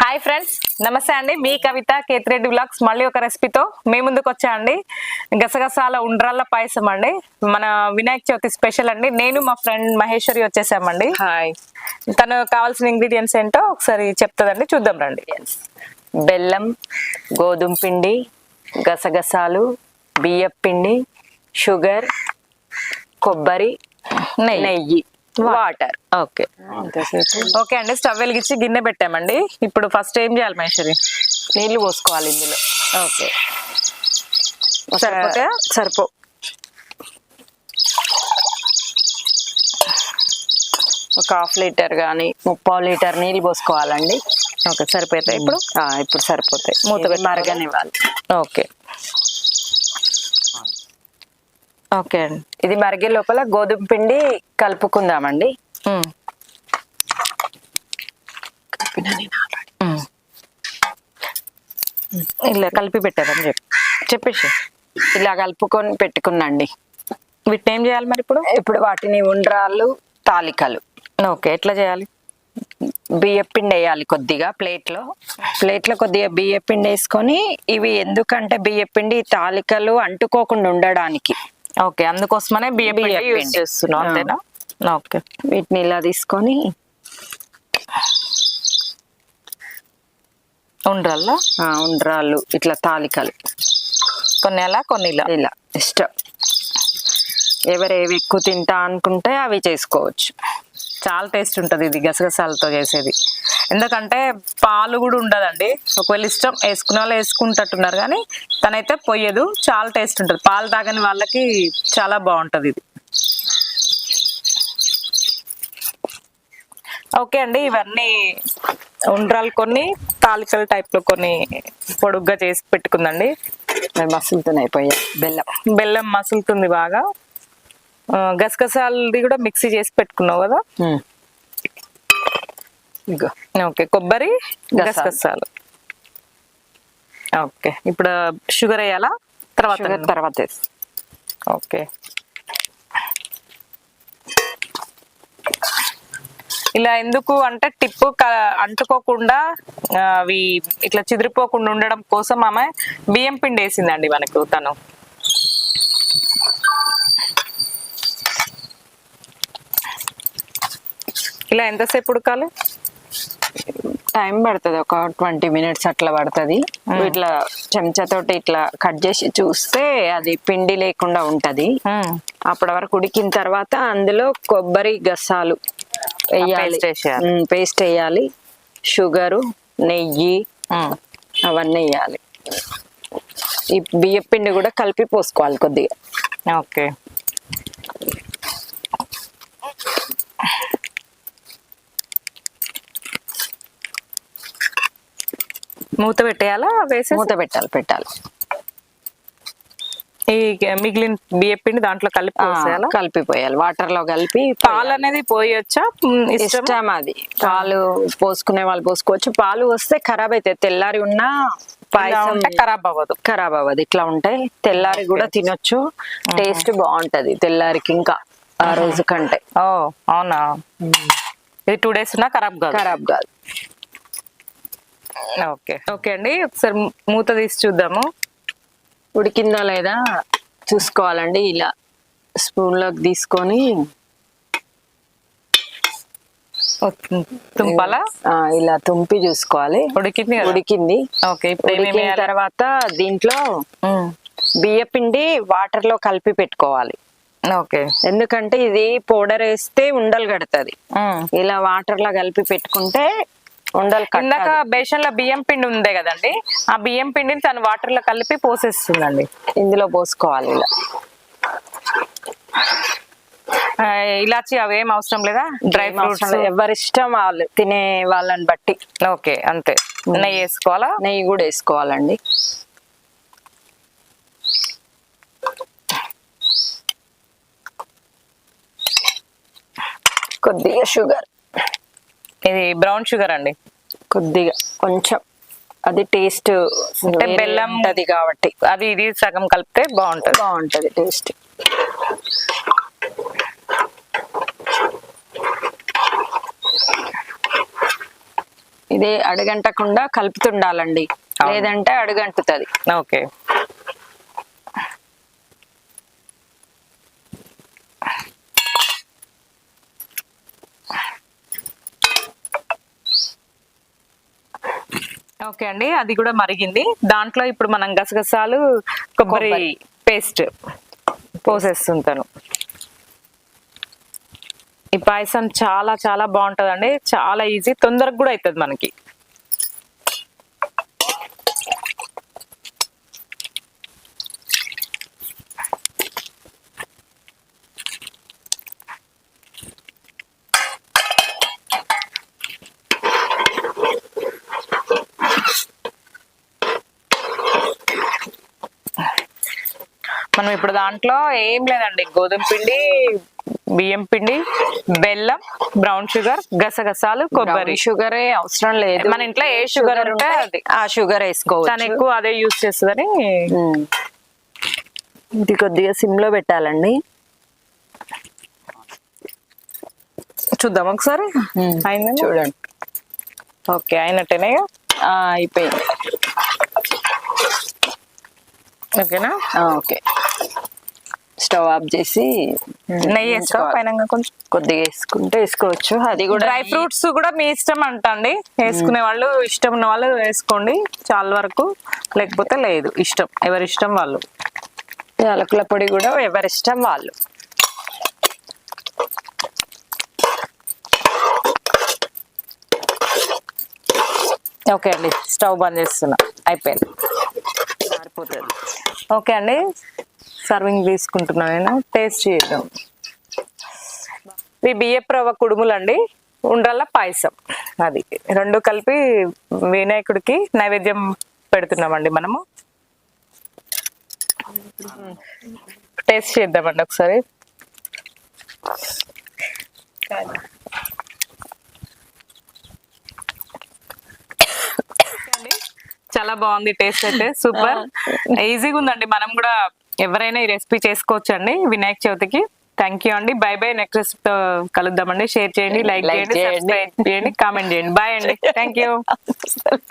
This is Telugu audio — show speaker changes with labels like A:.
A: హాయ్ ఫ్రెండ్స్ నమస్తే అండి. మీ కవిత కేతిరెడ్డి బ్లాగ్స్ మళ్ళీ ఒక రెసిపీతో మీ ముందుకు వచ్చా అండి. గసగసాల ఉండ్రాళ్ళ పాయసం అండి. మన వినాయక చవితి స్పెషల్ అండి. నేను మా ఫ్రెండ్ మహేశ్వరి వచ్చేసామండి.
B: హాయ్
A: తను కావాల్సిన ఇంగ్రీడియంట్స్ ఏంటో ఒకసారి చెప్తుందండి. చూద్దాం రండి.
B: బెల్లం గోధుమ పిండి గసగసాలు బియ్యం పిండి షుగర్ కొబ్బరి
A: నెయ్యి.
B: వాటర్
A: ఓకే ఓకే అండి స్టవ్ వెలిగించి గిన్నె పెట్టామండి. ఇప్పుడు ఫస్ట్ ఏం చేయాలి మహేశ్వరి?
B: నీళ్ళు పోసుకోవాలి ఇందులో.
A: ఓకే సరిపోతాయా?
B: సరిపో. ఒక హాఫ్ లీటర్ కానీ ముప్పావు లీటర్ నీళ్ళు పోసుకోవాలండి.
A: ఓకే సరిపోతాయి ఇప్పుడు?
B: ఇప్పుడు సరిపోతాయి.
A: మూత?
B: మరగనివ్వాలి.
A: ఓకే ఓకే అండి.
B: ఇది మరిగే లోపల గోధుమ పిండి కలుపుకుందామండి.
A: ఇలా కలిపి పెట్టారని చెప్పి. చెప్పేసి.
B: ఇలా కలుపుకొని పెట్టుకున్నాండి.
A: వీటిని ఏం చేయాలి మరి ఇప్పుడు?
B: ఇప్పుడు వాటిని ఉండ్రాళ్ళు తాలికలు.
A: ఓకే ఎట్లా చేయాలి?
B: బియ్యం పిండి వేయాలి కొద్దిగా ప్లేట్లో. ప్లేట్లో కొద్దిగా బియ్యం పిండి వేసుకొని ఇవి ఎందుకంటే బియ్యం పిండి ఈ తాలికలు అంటుకోకుండా ఉండడానికి.
A: ఓకే అందుకోసమనే బియ్యం యూజ్. చేస్తున్నాం. అంతేనా? ఓకే.
B: వీటిని ఇలా తీసుకొని
A: ఉండ్రల్లా
B: ఆ, ఉండ్రాళ్ళు ఇట్లా తాలికలు.
A: కొన్ని అలా కొన్ని ఇలా?
B: ఇలా ఇష్టం. ఎవరు ఏవి ఎక్కువ తింటా అనుకుంటే అవి చేసుకోవచ్చు.
A: చాలా టేస్ట్ ఉంటుంది ఇది గసగసాలతో చేసేది. ఎందుకంటే పాలు కూడా ఉండదండి. ఒకవేళ ఇష్టం వేసుకునే వాళ్ళు వేసుకుంటట్టున్నారు కానీ తనైతే పొయ్యదు చాలా టేస్ట్ ఉంటుంది. పాలు తాగని వాళ్ళకి చాలా బాగుంటుంది ఇది. ఓకే అండి ఇవన్నీ ఉండ్రాలు కొన్ని తాలికల టైప్లో కొన్ని పొడుగ్గా చేసి పెట్టుకుందండి.
B: మసులుతున్నాయి పోయా బెల్లం.
A: బెల్లం మసులుతుంది బాగా. గసగసాలది కూడా మిక్సీ చేసి పెట్టుకున్నావు కదా? ఓకే కొబ్బరి
B: గసాలు.
A: గసగసాలు. ఓకే ఇప్పుడు షుగర్ వేయాలా? తర్వాత
B: తర్వాత
A: ఓకే. ఇలా ఎందుకు అంటే టిప్పు అంటుకోకుండా అవి ఇట్లా చిదిరిపోకుండా ఉండడం కోసం ఆమె బియ్యం పిండి వేసిందండి మనకు తను. ఇలా ఎంతసేపు ఉడకాలి?
B: టైం పడుతుంది ఒక ట్వంటీ మినిట్స్ అట్లా పడుతుంది. ఇట్లా చెంచాతోటి ఇట్లా కట్ చేసి చూస్తే అది పిండి లేకుండా ఉంటది. అప్పటి వరకు ఉడికిన తర్వాత అందులో కొబ్బరి గసాలు వేయాలి. పేస్ట్ వేయాలి. షుగరు నెయ్యి. అవన్నీ వేయాలి. ఈ బియ్యం పిండి కూడా కలిపి పోసుకోవాలి కొద్దిగా.
A: ఓకే. మూత పెట్టేయాలా? వేసి
B: మూత పెట్టాలి పెట్టాలి.
A: ఈ మిగిలిన బియ్య పిండి దాంట్లో కలిపి
B: కలిపిపోయాలి. వాటర్లో కలిపి
A: పాలు అనేది పోయొచ్చా? ఇష్టం
B: అది. పాలు పోసుకునే వాళ్ళు పోసుకోవచ్చు. పాలు వస్తే ఖరాబ్ అవుతాయి తెల్లారి ఉన్నా పాయసం
A: ఖరాబ్ అవ్వదు
B: ఖరాబ్ అవ్వదు ఇట్లా ఉంటాయి. తెల్లారి కూడా తినొచ్చు. టేస్ట్ బాగుంటది తెల్లారికి ఇంకా ఆ రోజు కంటే.
A: ఓ అవునా? ఇది టూ డేస్ ఉన్నా ఖరాబ్ కాదు.
B: ఖరాబ్ కాదు.
A: ఓకే. ఓకే అండి. ఒకసారి మూత తీసి చూద్దాము.
B: ఉడికిందా లేదా చూసుకోవాలండి. ఇలా స్పూన్లోకి తీసుకొని
A: తుంపాలా?
B: ఇలా తుంపి చూసుకోవాలి.
A: ఉడికింది కదా?
B: ఉడికింది.
A: ఓకే
B: ఉడికిన? తర్వాత దీంట్లో
A: మ్,
B: బియ్య పిండి వాటర్లో కలిపి పెట్టుకోవాలి.
A: ఓకే.
B: ఎందుకంటే ఇది పౌడర్ వేస్తే ఉండలు కడుతుంది. ఇలా వాటర్లో కలిపి పెట్టుకుంటే ఉండలు
A: ఇందాక బేషన్లో బియ్యం పిండి ఉందే కదండి? ఆ బియ్యం పిండిని తను వాటర్లో కలిపి పోసేస్తుందండి.
B: ఇందులో పోసుకోవాలి ఇలా.
A: ఇలాచి అవేం అవసరం లేదా? డ్రై
B: ఏం
A: ఫ్రూట్స్.
B: ఎవరిష్టం వాళ్ళు తినే వాళ్ళని బట్టి.
A: ఓకే అంతే. నెయ్యి వేసుకోవాలా?
B: నెయ్యి కూడా వేసుకోవాలండి. కొద్దిగా షుగర్.
A: ఇది బ్రౌన్ షుగర్ అండి.
B: కొద్దిగా కొంచెం. అది టేస్ట్
A: అంటే బెల్లం
B: ఉంటది కాబట్టి.
A: అది ఇది సగం కలిపితే బాగుంటది.
B: బాగుంటది టేస్ట్. ఇది అడుగంటకుండా కలుపుతుండాలండి. లేదంటే అడుగంటుతుంది.
A: ఓకే. ఓకే అండి. అది కూడా మరిగింది. దాంట్లో ఇప్పుడు మనం గసగసాలు కొబ్బరి. పేస్ట్ పోసేస్తుంటాను. ఈ పాయసం చాలా చాలా బాగుంటదండి. చాలా ఈజీ. తొందరగా కూడా అవుతుంది మనకి. మనం ఇప్పుడు దాంట్లో ఏం లేదండి. గోధుమ పిండి బియ్యం పిండి బెల్లం బ్రౌన్ షుగర్ గసగసాలు కొబ్బరి.
B: షుగరే అవసరం లేదు.
A: మన ఇంట్లో ఏ షుగర్ ఉంటే అది.
B: ఆ షుగర్ వేసుకోవచ్చు.
A: తను ఎక్కువ అదే యూజ్ చేస్తుందని.
B: ఇది కొద్దిగా సిమ్లో పెట్టాలండి.
A: చూద్దాం ఒకసారి. అయిందండి
B: చూడండి.
A: ఓకే అయినట్టేనే?
B: అయిపోయింది.
A: ఓకేనా?
B: ఓకే. స్టవ్ ఆఫ్ చేసి
A: నెయ్యి వేసుకో పైన కొంచెం.
B: కొద్దిగా వేసుకుంటే వేసుకోవచ్చు. అది కూడా
A: డ్రై ఫ్రూట్స్ కూడా మీ ఇష్టం అంటండి. వేసుకునే వాళ్ళు ఇష్టం ఉన్న వాళ్ళు వేసుకోండి. చాలా వరకు లేకపోతే లేదు ఇష్టం. ఎవరి ఇష్టం వాళ్ళు.
B: యాలకుల పొడి కూడా ఎవరిష్టం వాళ్ళు.
A: ఓకే అండి స్టవ్ బంద్ చేస్తున్నా. అయిపోయింది.
B: మారిపోతుంది
A: ఓకే అండి. సర్వింగ్ తీసుకుంటున్నా నేను టేస్ట్ చేద్దాం ఇవి బియ్యపు రవ్వ కుడుములు అండి ఉండ్రల్ల పాయసం. అది రెండు కలిపి వినాయకుడికి నైవేద్యం పెడుతున్నామండి మనము. టేస్ట్ చేద్దామండి ఒకసారి. చాలా బాగుంది టేస్ట్ అయితే సూపర్. ఈజీగా ఉందండి మనం కూడా ఎవరైనా ఈ రెసిపీ చేసుకోవచ్చు అండి వినాయక చవితికి. థ్యాంక్ యూ అండి. బై బై నెక్స్ట్తో కలుద్దామండి. షేర్ చేయండి లైక్
B: చేయండి.
A: సబ్స్క్రైబ్ చేయండి కామెంట్ చేయండి. బాయ్ అండి. Thank you